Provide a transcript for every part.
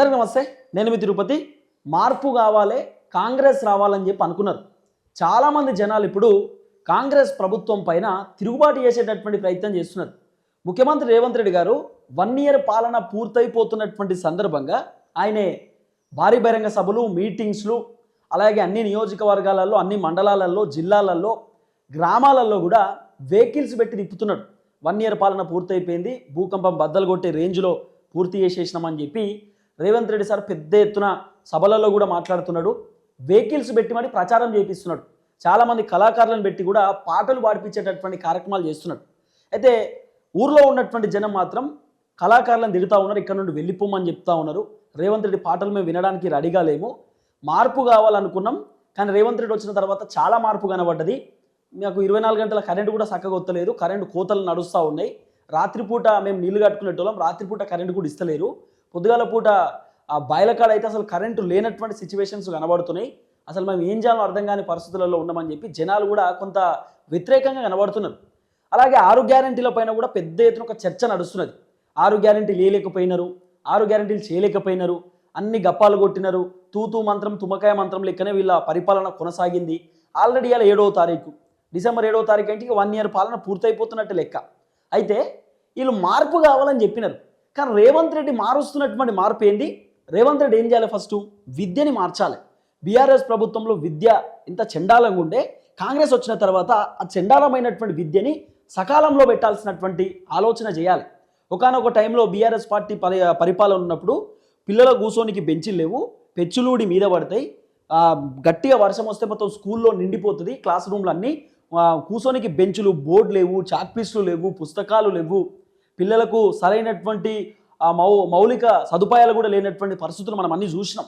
అందరికీ నమస్తే. నేను మీ తిరుపతి. మార్పు కావాలి కాంగ్రెస్ రావాలని చెప్పి అనుకున్నారు. చాలామంది జనాలు ఇప్పుడు కాంగ్రెస్ ప్రభుత్వం పైన తిరుగుబాటు చేసేటటువంటి ప్రయత్నం చేస్తున్నారు. ముఖ్యమంత్రి రేవంత్ రెడ్డి గారు వన్ ఇయర్ పాలన పూర్తయిపోతున్నటువంటి సందర్భంగా ఆయనే భారీ బహిరంగ సభలు మీటింగ్స్లు అలాగే అన్ని నియోజకవర్గాలలో అన్ని మండలాలలో జిల్లాలలో గ్రామాలలో కూడా వెహికల్స్ పెట్టి తిప్పుతున్నాడు. వన్ ఇయర్ పాలన పూర్తయిపోయింది. భూకంపం బద్దలు కొట్టే రేంజ్లో పూర్తి చేసేసినామని చెప్పి రేవంత్ రెడ్డి సార్ పెద్ద ఎత్తున సభలలో కూడా మాట్లాడుతున్నాడు. వెహికల్స్ పెట్టి మరి ప్రచారం చేపిస్తున్నాడు. చాలామంది కళాకారులను పెట్టి కూడా పాటలు పాడిపించేటటువంటి కార్యక్రమాలు చేస్తున్నాడు. అయితే ఊర్లో ఉన్నటువంటి జనం మాత్రం కళాకారులను తిడుతూ ఉన్నారు. ఇక్కడ నుండి వెళ్ళిపోమని చెప్తా ఉన్నారు. రేవంత్ రెడ్డి పాటలు మేము వినడానికి రెడీగా లేము. మార్పు కావాలనుకున్నాం. కానీ రేవంత్ రెడ్డి వచ్చిన తర్వాత చాలా మార్పు కనబడ్డది. మాకు ఇరవై నాలుగు గంటల కరెంటు కూడా చక్కగా వస్తలేదు కరెంటు కోతలు నడుస్తూ ఉన్నాయి. రాత్రిపూట మేము నీళ్ళు కట్టుకునేటోళ్ళం. రాత్రిపూట కరెంటు కూడా ఇస్తలేరు. పొద్దుగాల పూట ఆ బయలకాడ అయితే అసలు కరెంటు లేనటువంటి సిచ్యువేషన్స్ కనబడుతున్నాయి. అసలు మేము ఏం చేయాలో అర్థం కాని పరిస్థితులలో ఉన్నామని చెప్పి జనాలు కూడా కొంత వ్యతిరేకంగా కనబడుతున్నారు. అలాగే ఆరు గ్యారంటీల పైన కూడా పెద్ద ఎత్తున ఒక చర్చ నడుస్తున్నది. ఆరు గ్యారంటీ లేలేకపోయినారు ఆరు గ్యారంటీలు చేయలేకపోయినారు అన్ని గప్పాలు కొట్టినారు తూతూ మంత్రం తుమ్మకాయ మంత్రం లెక్కనే వీళ్ళ పరిపాలన కొనసాగింది. ఆల్రెడీ ఇలా ఏడవ తారీఖు. డిసెంబర్ ఏడవ తారీఖు అంటే ఇక వన్ ఇయర్ పాలన పూర్తయిపోతున్నట్టు లెక్క. అయితే వీళ్ళు మార్పు కావాలని చెప్పినారు. కానీ రేవంత్ రెడ్డి మారుస్తున్నటువంటి మార్పు ఏంటి? రేవంత్ రెడ్డి ఏం చేయాలి ఫస్ట్? విద్యని మార్చాలి. బీఆర్ఎస్ ప్రభుత్వంలో విద్య ఇంత చండాలంగా ఉండే కాంగ్రెస్ వచ్చిన తర్వాత ఆ చండాలమైనటువంటి విద్యని సకాలంలో పెట్టాల్సినటువంటి ఆలోచన చేయాలి. ఒకనొక టైంలో బీఆర్ఎస్ పార్టీ పరి పరిపాలన ఉన్నప్పుడు పిల్లల కూసోనికి బెంచీలు లేవు పెచ్చులూడి మీద పడతాయి గట్టిగా వర్షం వస్తే మొత్తం స్కూల్లో నిండిపోతుంది క్లాస్ రూమ్లు అన్నీ కూసోనికి బెంచులు బోర్డు లేవు చాక్పీస్లు లేవు పుస్తకాలు లేవు పిల్లలకు సరైనటువంటి ఆ మౌ మౌలిక సదుపాయాలు కూడా లేనటువంటి పరిస్థితులు మనం అన్ని చూసినాం.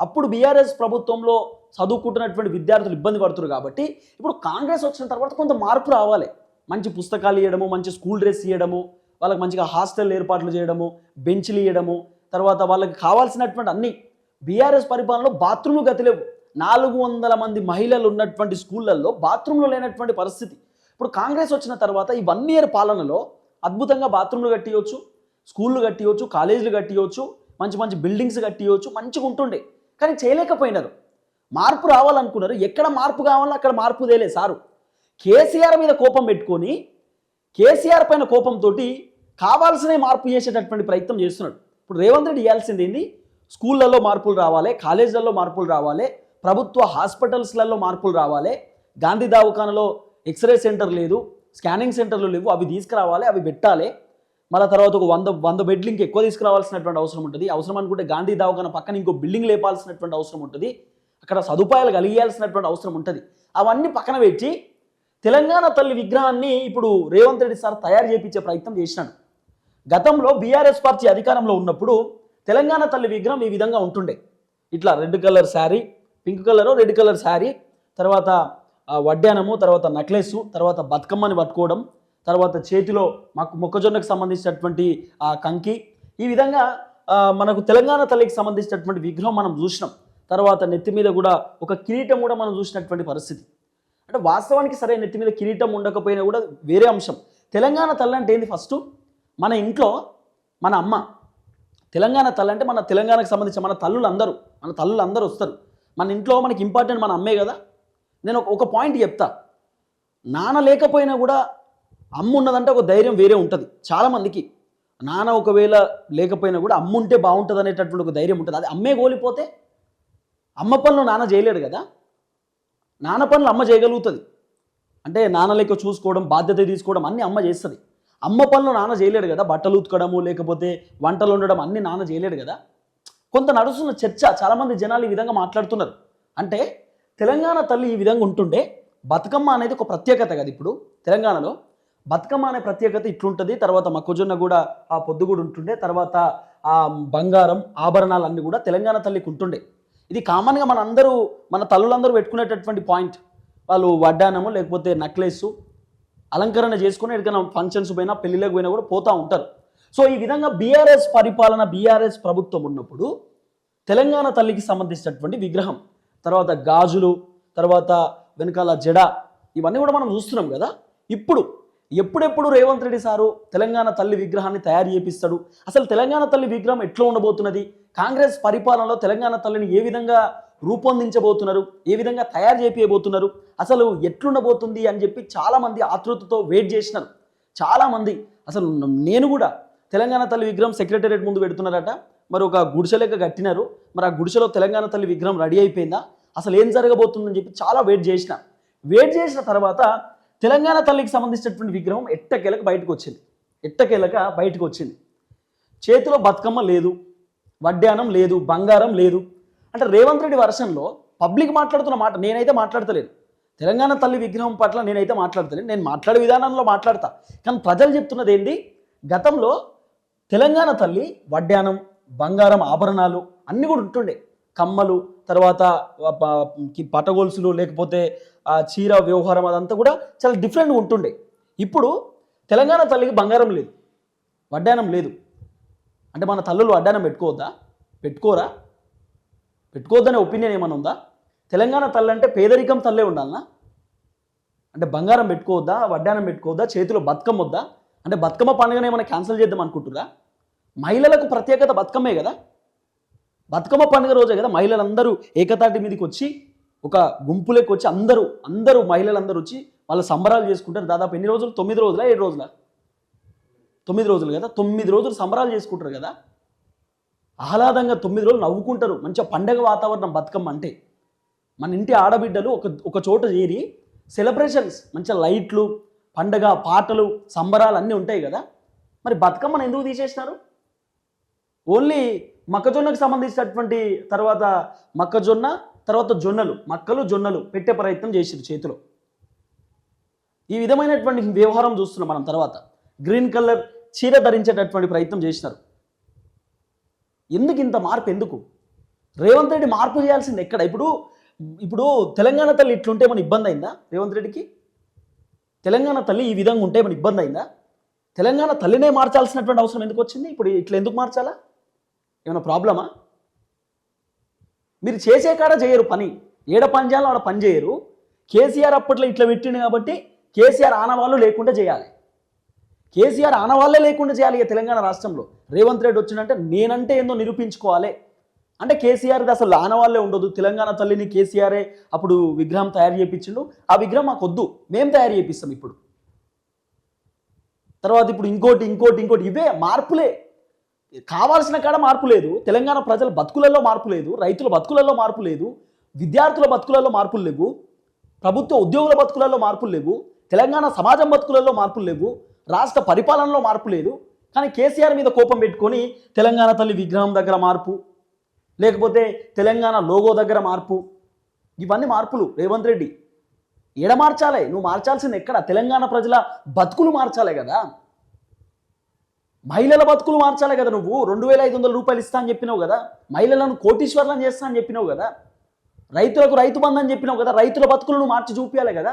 అప్పుడు బీఆర్ఎస్ ప్రభుత్వంలో చదువుకుంటున్నటువంటి విద్యార్థులు ఇబ్బంది పడుతున్నారు కాబట్టి ఇప్పుడు కాంగ్రెస్ వచ్చిన తర్వాత కొంత మార్పు రావాలి. మంచి పుస్తకాలు ఇవ్వడము మంచి స్కూల్ డ్రెస్ ఇవ్వడము వాళ్ళకి మంచిగా హాస్టల్ ఏర్పాట్లు చేయడము బెంచ్లు ఇవ్వడము తర్వాత వాళ్ళకి కావాల్సినటువంటి అన్ని. బీఆర్ఎస్ పరిపాలనలో బాత్రూమ్లు గతిలేవు. నాలుగు వందల మంది మహిళలు ఉన్నటువంటి స్కూళ్ళల్లో బాత్రూంలో లేనటువంటి పరిస్థితి. ఇప్పుడు కాంగ్రెస్ వచ్చిన తర్వాత ఈ వన్ ఇయర్ పాలనలో అద్భుతంగా బాత్రూమ్లు కట్టియొచ్చు స్కూళ్ళు కట్టియొచ్చు కాలేజీలు కట్టియొచ్చు మంచి మంచి బిల్డింగ్స్ కట్టియొచ్చు మంచిగా ఉంటుండే. కానీ చేయలేకపోయినారు. మార్పు రావాలనుకున్నారు. ఎక్కడ మార్పు కావాలో అక్కడ మార్పు తేలే సారు. కేసీఆర్ మీద కోపం పెట్టుకొని కేసీఆర్ పైన కోపంతో కావాల్సిన మార్పు చేసేటటువంటి ప్రయత్నం చేస్తున్నాడు. ఇప్పుడు రేవంత్ రెడ్డి చేయాల్సింది ఏంది? స్కూళ్ళల్లో మార్పులు రావాలి కాలేజీలలో మార్పులు రావాలి ప్రభుత్వ హాస్పిటల్స్లలో మార్పులు రావాలి గాంధీ దవాఖానలో ఎక్స్రే సెంటర్ లేదు స్కానింగ్ సెంటర్లు లేవు అవి తీసుకురావాలి అవి పెట్టాలి. మళ్ళీ తర్వాత ఒక వంద వంద బెడ్లు ఇంకా ఎక్కువ తీసుకురావాల్సినటువంటి అవసరం ఉంటుంది. అవసరం అనుకుంటే గాంధీ దవాఖాన పక్కన ఇంకో బిల్డింగ్ లేపాల్సినటువంటి అవసరం ఉంటుంది. అక్కడ సదుపాయాలు కలిగేయాల్సినటువంటి అవసరం ఉంటుంది. అవన్నీ పక్కన పెట్టి తెలంగాణ తల్లి విగ్రహాన్ని ఇప్పుడు రేవంత్ రెడ్డి సార్ తయారు చేయించే ప్రయత్నం చేసినాడు. గతంలో బీఆర్ఎస్ పార్టీ అధికారంలో ఉన్నప్పుడు తెలంగాణ తల్లి విగ్రహం ఈ విధంగా ఉంటుండే. ఇట్లా red colour sari pink colour red colour sari తర్వాత వడ్డానము తర్వాత నెక్లెస్ తర్వాత బతుకమ్మని పట్టుకోవడం తర్వాత చేతిలో మాకు మొక్కజొన్నకు సంబంధించినటువంటి ఆ కంకి. ఈ విధంగా మనకు తెలంగాణ తల్లికి సంబంధించినటువంటి విగ్రహం మనం చూసినాం. తర్వాత నెత్తి మీద కూడా ఒక కిరీటం కూడా మనం చూసినటువంటి పరిస్థితి. అంటే వాస్తవానికి సరే నెత్తి మీద కిరీటం ఉండకపోయినా కూడా వేరే అంశం. తెలంగాణ తల్లి అంటే ఏంది ఫస్ట్? మన ఇంట్లో మన అమ్మ. తెలంగాణ తల్లి అంటే మన తెలంగాణకు సంబంధించిన మన తల్లులు అందరూ మన తల్లులు అందరూ వస్తారు. మన ఇంట్లో మనకి ఇంపార్టెంట్ మన అమ్మే కదా. నేను ఒక- పాయింట్ చెప్తా. నాన్న లేకపోయినా కూడా అమ్మ ఉన్నదంటే ఒక ధైర్యం వేరే ఉంటుంది చాలామందికి. నాన్న ఒకవేళ లేకపోయినా కూడా అమ్మ ఉంటే బాగుంటుంది అనేటటువంటి ఒక ధైర్యం ఉంటుంది. అది అమ్మే కోలిపోతే అమ్మ పనులు నాన్న చేయలేడు కదా. నాన్న పనులు అమ్మ చేయగలుగుతుంది. అంటే నాన్న లెక్క చూసుకోవడం బాధ్యత తీసుకోవడం అన్నీ అమ్మ చేస్తుంది. అమ్మ పనులు నాన్న చేయలేడు కదా. బట్టలు ఉతకడము లేకపోతే వంటలు ఉండడం అన్నీ నాన్న చేయలేడు కదా. కొంత నడుస్తున్న చర్చ చాలామంది జనాలు ఈ విధంగా మాట్లాడుతున్నారు. అంటే తెలంగాణ తల్లి ఈ విధంగా ఉంటుండే బతుకమ్మ అనేది ఒక ప్రత్యేకత కదా ఇప్పుడు తెలంగాణలో. బతుకమ్మ అనే ప్రత్యేకత ఇట్లుంటుంది తర్వాత మొక్కజొన్న కూడా ఆ పొద్దు కూడా ఉంటుండే తర్వాత ఆ బంగారం ఆభరణాలు అన్నీ కూడా తెలంగాణ తల్లికి ఉంటుండే. ఇది కామన్గా మన అందరూ మన తల్లులందరూ పెట్టుకునేటటువంటి పాయింట్ వాళ్ళు వడ్డానము లేకపోతే నెక్లెస్ అలంకరణ చేసుకుని ఎక్కడికైనా ఫంక్షన్స్ పోయినా పెళ్ళిళ్ళకి పోయినా కూడా పోతూ ఉంటారు. సో ఈ విధంగా బీఆర్ఎస్ పరిపాలన బీఆర్ఎస్ ప్రభుత్వం ఉన్నప్పుడు తెలంగాణ తల్లికి సంబంధించినటువంటి విగ్రహం తర్వాత గాజులు తర్వాత వెనకాల జడ ఇవన్నీ కూడా మనం చూస్తున్నాం కదా? ఇప్పుడు ఎప్పుడెప్పుడు రేవంత్ రెడ్డి సారు తెలంగాణ తల్లి విగ్రహాన్ని తయారు చేపిస్తాడు? అసలు తెలంగాణ తల్లి విగ్రహం ఎట్లా ఉండబోతున్నది? కాంగ్రెస్ పరిపాలనలో తెలంగాణ తల్లిని ఏ విధంగా రూపొందించబోతున్నారు? ఏ విధంగా తయారు చేపియబోతున్నారు? అసలు ఎట్లుండబోతుంది అని చెప్పి చాలామంది ఆతృతతో వెయిట్ చేసినారు. చాలామంది. అసలు నేను కూడా తెలంగాణ తల్లి విగ్రహం సెక్రటేరియట్ ముందు పెడుతున్నారట. మరి ఒక గుడిసె లెక్క కట్టినారు. మరి ఆ గుడిసెలో తెలంగాణ తల్లి విగ్రహం రెడీ అయిపోయిందా? అసలు ఏం జరగబోతుందని చెప్పి చాలా వెయిట్ చేసిన. వెయిట్ చేసిన తర్వాత తెలంగాణ తల్లికి సంబంధించినటువంటి విగ్రహం ఎట్టకేలకు బయటకు వచ్చింది ఎట్టకేలక బయటకు వచ్చింది చేతిలో బతుకమ్మ లేదు వడ్డానం లేదు బంగారం లేదు. అంటే రేవంత్ రెడ్డి వర్షంలో పబ్లిక్ మాట్లాడుతున్న మాట నేనైతే మాట్లాడతలేను. తెలంగాణ తల్లి విగ్రహం పట్ల నేనైతే మాట్లాడతలేను. నేను మాట్లాడే విధానంలో మాట్లాడతా. కానీ ప్రజలు చెప్తున్నది ఏంటి? గతంలో తెలంగాణ తల్లి వడ్డానం బంగారం ఆభరణాలు అన్నీ కూడా ఉంటుండే. కమ్మలు తర్వాత పటగొలుసులు లేకపోతే ఆ చీర వ్యవహారం అదంతా కూడా చాలా డిఫరెంట్గా ఉంటుండే. ఇప్పుడు తెలంగాణ తల్లికి బంగారం లేదు. వడ్డానం లేదు. అంటే మన తల్లులు వడ్డానం పెట్టుకోవద్దా? పెట్టుకోరా? పెట్టుకోవద్దనే ఒపీనియన్ ఏమైనా ఉందా? తెలంగాణ తల్లి అంటే పేదరికం తల్లే ఉండాలనా? అంటే బంగారం పెట్టుకోవద్దా? వడ్డానం పెట్టుకోవద్దా? చేతిలో బతుకమ్మ వద్దా? అంటే బతుకమ్మ పండుగనే ఏమైనా క్యాన్సిల్ చేద్దాం అనుకుంటురా మహిళలకు ప్రత్యేకత బతుకమ్మే కదా? బతుకమ్మ పండుగ రోజే కదా మహిళలందరూ ఏకతాటి మీదకి వచ్చి ఒక గుంపులోకి వచ్చి అందరూ అందరూ మహిళలందరూ వచ్చి వాళ్ళ సంబరాలు చేసుకుంటారు. దాదాపు ఎన్ని రోజులు? తొమ్మిది రోజుల? ఏడు రోజుల? తొమ్మిది రోజులు కదా? తొమ్మిది రోజులు సంబరాలు చేసుకుంటారు కదా? ఆహ్లాదంగా తొమ్మిది రోజులు నవ్వుకుంటారు. మంచిగా పండగ వాతావరణం బతుకమ్మ అంటే. మన ఇంటి ఆడబిడ్డలు ఒక ఒక చోట చేరి సెలబ్రేషన్స్ మంచిగా లైట్లు పండగ పాటలు సంబరాలు అన్నీ ఉంటాయి కదా? మరి బతుకమ్మను ఎందుకు తీసేసినారు? ఓన్లీ మొక్కజొన్నకు సంబంధించినటువంటి తర్వాత మొక్కజొన్న తర్వాత జొన్నలు. మక్కలు జొన్నలు పెట్టే ప్రయత్నం చేసింది చేతిలో. ఈ విధమైనటువంటి వ్యవహారం చూస్తున్నాం మనం తర్వాత. గ్రీన్ కలర్ చీర ధరించేటటువంటి ప్రయత్నం చేసినారు. ఎందుకు ఇంత మార్పు ఎందుకు? రేవంత్ రెడ్డి మార్పు చేయాల్సింది ఎక్కడ? ఇప్పుడు ఇప్పుడు తెలంగాణ తల్లి ఇట్లుంటే మన ఇబ్బంది అయిందా రేవంత్ రెడ్డికి? తెలంగాణ తల్లి ఈ విధంగా ఉంటే మన ఇబ్బంది అయిందా? తెలంగాణ తల్లినే మార్చాల్సినటువంటి అవసరం ఎందుకు వచ్చింది? ఇప్పుడు ఇట్లా ఎందుకు మార్చాలా? ఏమైనా ప్రాబ్లమా? మీరు చేసే కాడ చేయరు పని. ఏడ పని చేయాలో ఆడ పని చేయరు. కేసీఆర్ అప్పట్లో ఇట్లా పెట్టిండు కాబట్టి కేసీఆర్ ఆనవాళ్ళు లేకుండా చేయాలి. కేసీఆర్ ఆనవాళ్ళే లేకుండా చేయాలి ఇక తెలంగాణ రాష్ట్రంలో. రేవంత్ రెడ్డి వచ్చిందంటే నేనంటే ఏందో నిరూపించుకోవాలి. అంటే కేసీఆర్ది అసలు ఆనవాళ్ళే ఉండదు. తెలంగాణ తల్లిని కేసీఆరే అప్పుడు విగ్రహం తయారు చేయించిండు ఆ విగ్రహం మాకు వద్దు. మేము తయారు చేపిస్తాం ఇప్పుడు. తర్వాత ఇప్పుడు ఇంకోటి ఇంకోటి ఇంకోటి. ఇవే మార్పులే. కావాల్సిన కాడ మార్పు లేదు. తెలంగాణ ప్రజల బతుకులలో మార్పు లేదు. రైతుల బతుకులలో మార్పు లేదు. విద్యార్థుల బతుకులలో మార్పులు లేవు. ప్రభుత్వ ఉద్యోగుల బతుకులలో మార్పులు లేవు. తెలంగాణ సమాజం బతుకులలో మార్పులు లేవు. రాష్ట్ర పరిపాలనలో మార్పు లేదు. కానీ కేసీఆర్ మీద కోపం పెట్టుకొని తెలంగాణ తల్లి విగ్రహం దగ్గర మార్పు లేకపోతే తెలంగాణ లోగో దగ్గర మార్పు ఇవన్నీ మార్పులు. రేవంత్ రెడ్డి ఎడ మార్చాలి? నువ్వు మార్చాల్సింది ఎక్కడ? తెలంగాణ ప్రజల బతుకులు మార్చాలి కదా. మహిళల బతుకులు మార్చాలి కదా నువ్వు. రెండు వేల ఐదు వందల రూపాయలు ఇస్తా అని చెప్పినావు కదా. మహిళలను కోటీశ్వర్లను చేస్తా అని చెప్పినావు కదా. రైతులకు రైతు బంధు అని చెప్పినావు కదా. రైతుల బతుకులను మార్చి చూపించాలి కదా.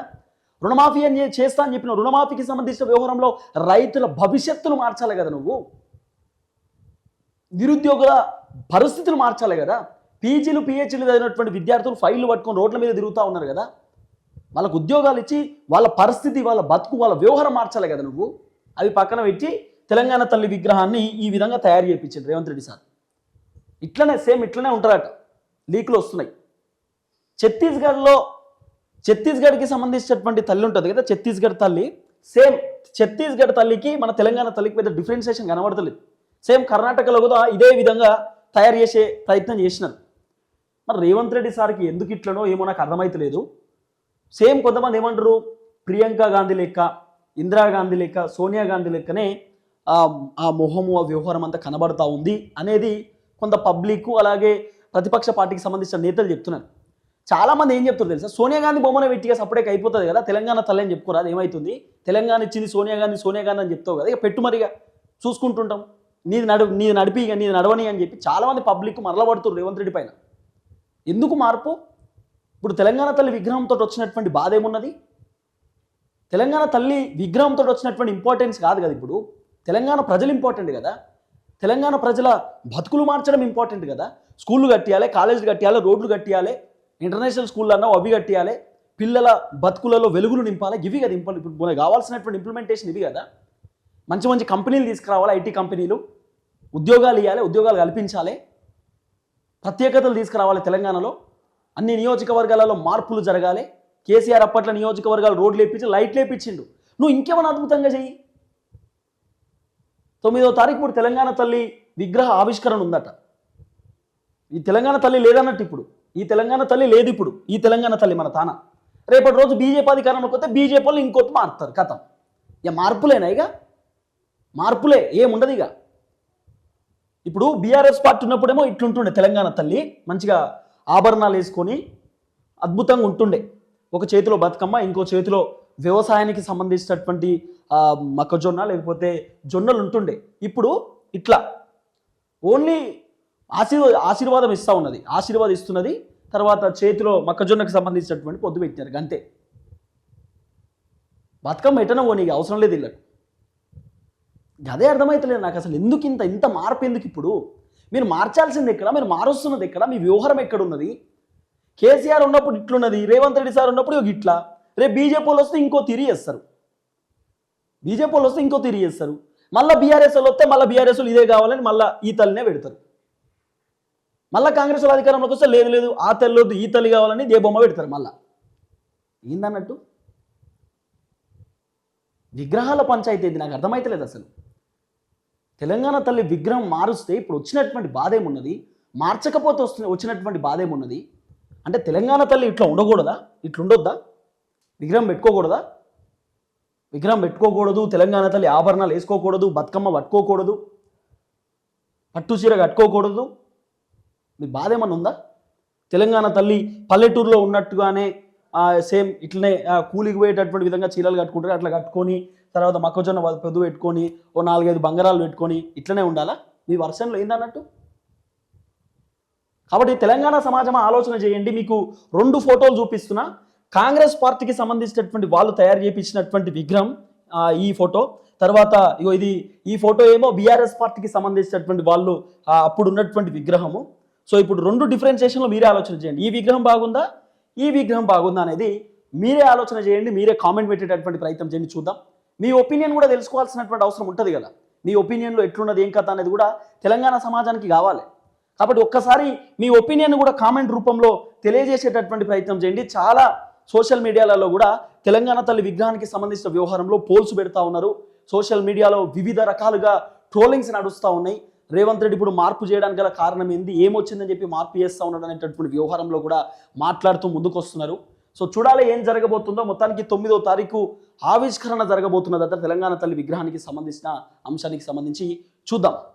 రుణమాఫీ అని చేస్తా అని చెప్పినావు. రుణమాఫీకి సంబంధించిన వ్యవహారంలో రైతుల భవిష్యత్తును మార్చాలి కదా నువ్వు. నిరుద్యోగుల పరిస్థితులు మార్చాలి కదా. పీజీలు పిహెచ్లు చదివినటువంటి విద్యార్థులు ఫైళ్ళు పట్టుకొని రోడ్ల మీద తిరుగుతూ ఉన్నారు కదా. వాళ్ళకు ఉద్యోగాలు ఇచ్చి వాళ్ళ పరిస్థితి వాళ్ళ బతుకు వాళ్ళ వ్యవహారం మార్చాలి కదా నువ్వు. అవి పక్కన పెట్టి తెలంగాణ తల్లి విగ్రహాన్ని ఈ విధంగా తయారు చేయించాడు రేవంత్ రెడ్డి సార్. ఇట్లనే సేమ్ ఇట్లనే ఉంటారట. లీకులు వస్తున్నాయి. ఛత్తీస్గఢ్లో ఛత్తీస్గఢ్కి సంబంధించినటువంటి తల్లి ఉంటుంది కదా ఛత్తీస్గఢ్ తల్లి సేమ్ ఛత్తీస్గఢ్ తల్లికి మన తెలంగాణ తల్లికి పెద్ద డిఫరెన్సియేషన్ కనబడతలేదు. సేమ్ కర్ణాటకలో కూడా ఇదే విధంగా తయారు చేసే ప్రయత్నం చేసినారు. మరి రేవంత్ రెడ్డి సార్కి ఎందుకు ఇట్లనో ఏమో నాకు అర్థమైతలేదు. సేమ్ కొంతమంది ఏమంటారు ప్రియాంక గాంధీ లెక్క ఇందిరాగాంధీ లెక్క సోనియా గాంధీ లెక్కనే ఆ మొహము ఆ వ్యవహారం అంతా కనబడతా ఉంది అనేది కొంత పబ్లిక్ అలాగే ప్రతిపక్ష పార్టీకి సంబంధించిన నేతలు చెప్తున్నారు. చాలామంది ఏం చెప్తారు తెలుసా? సోనియా గాంధీ బొమ్మన పెట్టిగా సపరేట్ అయిపోతుంది కదా తెలంగాణ తల్లి అని చెప్పుకోరాదు ఏమవుతుంది తెలంగాణ ఇచ్చింది సోనియా గాంధీ సోనియా గాంధీ అని చెప్తావు కదా? ఇక పెట్టు మరిగా చూసుకుంటుంటాం. నీది నడు నీది నడిపి ఇక నీది నడవని అని చెప్పి చాలామంది పబ్లిక్ మరలబడుతున్నారు రేవంత్ రెడ్డి పైన. ఎందుకు మార్పు? ఇప్పుడు తెలంగాణ తల్లి విగ్రహంతో వచ్చినటువంటి బాధ ఏమున్నది? తెలంగాణ తల్లి విగ్రహంతో వచ్చినటువంటి ఇంపార్టెన్స్ కాదు కదా ఇప్పుడు. తెలంగాణ ప్రజలు ఇంపార్టెంట్ కదా? తెలంగాణ ప్రజల బతుకులు మార్చడం ఇంపార్టెంట్ కదా? స్కూళ్ళు కట్టియాలి కాలేజీలు కట్టియాలి రోడ్లు కట్టియాలి ఇంటర్నేషనల్ స్కూల్ అన్నావు అవి కట్టియాలి పిల్లల బతుకులలో వెలుగులు నింపాలి ఇవి కదా ఇంప ఇప్పుడు కావాల్సినటువంటి ఇంప్లిమెంటేషన్ ఇవి కదా? మంచి మంచి కంపెనీలు తీసుకురావాలి ఐటీ కంపెనీలు? ఉద్యోగాలు ఇవ్వాలి ఉద్యోగాలు కల్పించాలి? ప్రత్యేకతలు తీసుకురావాలి తెలంగాణలో? అన్ని నియోజకవర్గాలలో మార్పులు జరగాలి? కేసీఆర్ అప్పట్లో నియోజకవర్గాలు రోడ్లు వేపించి లైట్లు వేపించిండు. నువ్వు ఇంకేమైనా అద్భుతంగా చెయ్యి. తొమ్మిదో తారీఖు ఇప్పుడు తెలంగాణ తల్లి విగ్రహ ఆవిష్కరణ ఉందట. ఈ తెలంగాణ తల్లి లేదన్నట్టు ఇప్పుడు. ఈ తెలంగాణ తల్లి లేదు ఇప్పుడు. ఈ తెలంగాణ తల్లి మన తాన. రేపటి రోజు బీజేపీ అధికారంలోకి వస్తే బీజేపీ వాళ్ళు ఇంకోటి మారుతారు కథం. ఇక మార్పులేనా ఇక? మార్పులే ఏముండదు ఇక ఇప్పుడు బీఆర్ఎస్ పార్టీ ఉన్నప్పుడేమో ఇట్లుంటుండే తెలంగాణ తల్లి మంచిగా ఆభరణాలు వేసుకొని అద్భుతంగా ఉంటుండే. ఒక చేతిలో బతుకమ్మ ఇంకో చేతిలో వ్యవసాయానికి సంబంధించినటువంటి మొక్కజొన్న లేకపోతే జొన్నలు ఉంటుండే. ఇప్పుడు ఇట్లా. ఓన్లీ ఆశీర్వా ఆశీర్వాదం ఇస్తూ ఉన్నది. ఆశీర్వాదం ఇస్తున్నది తర్వాత చేతిలో మొక్కజొన్నకు సంబంధించినటువంటి పొద్దు పెట్టినారు. అంతే బతుకమ్మ ఎటన ఓనీ అవసరం లేదు ఇళ్ళకు. అదే అర్థమవుతలేదు నాకు అసలు. ఎందుకు ఇంత ఇంత మార్పు ఎందుకు ఇప్పుడు? మీరు మార్చాల్సింది ఎక్కడ? మీరు మారుస్తున్నది ఎక్కడ? మీ వ్యవహారం ఎక్కడ ఉన్నది? కేసీఆర్ ఉన్నప్పుడు ఇట్లున్నది రేవంత్ రెడ్డి సార్ ఉన్నప్పుడు ఇట్లా. రేపు బీజేపీ వాళ్ళు వస్తే ఇంకో తిరిగి చేస్తారు. బీజేపీ వాళ్ళు వస్తే ఇంకో తిరిగి చేస్తారు. మళ్ళీ బీఆర్ఎస్ వాళ్ళు వస్తే మళ్ళీ బీఆర్ఎస్ వాళ్ళు ఇదే కావాలని మళ్ళీ ఈ తల్లినే పెడతారు. మళ్ళీ కాంగ్రెస్ వాళ్ళు అధికారంలోకి వస్తే లేదు లేదు ఆ తల్లి వద్దు ఈ తల్లి కావాలని ఇదే బొమ్మ పెడతారు మళ్ళీ. ఏందన్నట్టు? విగ్రహాల పంచాయతీ ఇది నాకు అర్థమైతలేదు అసలు. తెలంగాణ తల్లి విగ్రహం మారుస్తే ఇప్పుడు వచ్చినటువంటి బాధ ఏమున్నది? మార్చకపోతే వస్తున్న వచ్చినటువంటి బాధ ఏమున్నది? అంటే తెలంగాణ తల్లి ఇట్లా ఉండకూడదా? ఇట్లా ఉండొద్దా విగ్రహం పెట్టుకోకూడదా? విగ్రహం పెట్టుకోకూడదు తెలంగాణ తల్లి ఆభరణాలు వేసుకోకూడదు బతుకమ్మ పట్టుకోకూడదు పట్టు చీర కట్టుకోకూడదు. మీ బాధ ఏమన్నా ఉందా? తెలంగాణ తల్లి పల్లెటూరులో ఉన్నట్టుగానే సేమ్ ఇట్లనే ఆ, కూలికి పోయేటటువంటి విధంగా చీరలు కట్టుకుంటారు. అట్లా కట్టుకొని తర్వాత మొక్కజొన్న పొద్దు పెట్టుకొని ఓ నాలుగైదు బంగారాలు పెట్టుకొని ఇట్లనే ఉండాలా? మీ వర్షంలో ఏందన్నట్టు? కాబట్టి తెలంగాణ సమాజం ఆలోచన చేయండి. మీకు రెండు ఫోటోలు చూపిస్తున్నా. కాంగ్రెస్ పార్టీకి సంబంధించినటువంటి వాళ్ళు తయారు చేయించినటువంటి విగ్రహం ఈ ఫోటో. తర్వాత ఇగో ఇది ఈ ఫోటో ఏమో బీఆర్ఎస్ పార్టీకి సంబంధించినటువంటి వాళ్ళు అప్పుడు ఉన్నటువంటి విగ్రహము. సో ఇప్పుడు రెండు డిఫరెన్సియేషన్లో మీరే ఆలోచన చేయండి. ఈ విగ్రహం బాగుందా? ఈ విగ్రహం బాగుందా అనేది మీరే ఆలోచన చేయండి. మీరే కామెంట్ పెట్టేటటువంటి ప్రయత్నం చేయండి చూద్దాం. మీ ఒపీనియన్ కూడా తెలుసుకోవాల్సినటువంటి అవసరం ఉంటుంది కదా. మీ ఒపీనియన్లో ఎట్లున్నది ఏం కథ అనేది కూడా తెలంగాణ సమాజానికి కావాలి. కాబట్టి ఒక్కసారి మీ ఒపీనియన్ కూడా కామెంట్ రూపంలో తెలియజేసేటటువంటి ప్రయత్నం చేయండి. చాలా సోషల్ మీడియాలలో కూడా తెలంగాణ తల్లి విగ్రహానికి సంబంధించిన వ్యవహారంలో పోల్స్ పెడతా ఉన్నారు. సోషల్ మీడియాలో వివిధ రకాలుగా ట్రోలింగ్స్ నడుస్తూ ఉన్నాయి. రేవంత్ రెడ్డి ఇప్పుడు మార్పు చేయడానికి గల కారణం ఏంది? ఏమొచ్చిందని చెప్పి మార్పు చేస్తూ ఉన్నాడు అనేటటువంటి వ్యవహారంలో కూడా మాట్లాడుతూ ముందుకు వస్తున్నారు సో చూడాలి ఏం జరగబోతుందో. మొత్తానికి తొమ్మిదో తారీఖు ఆవిష్కరణ జరగబోతున్నదంతా తెలంగాణ తల్లి విగ్రహానికి సంబంధించిన అంశానికి సంబంధించి చూద్దాం.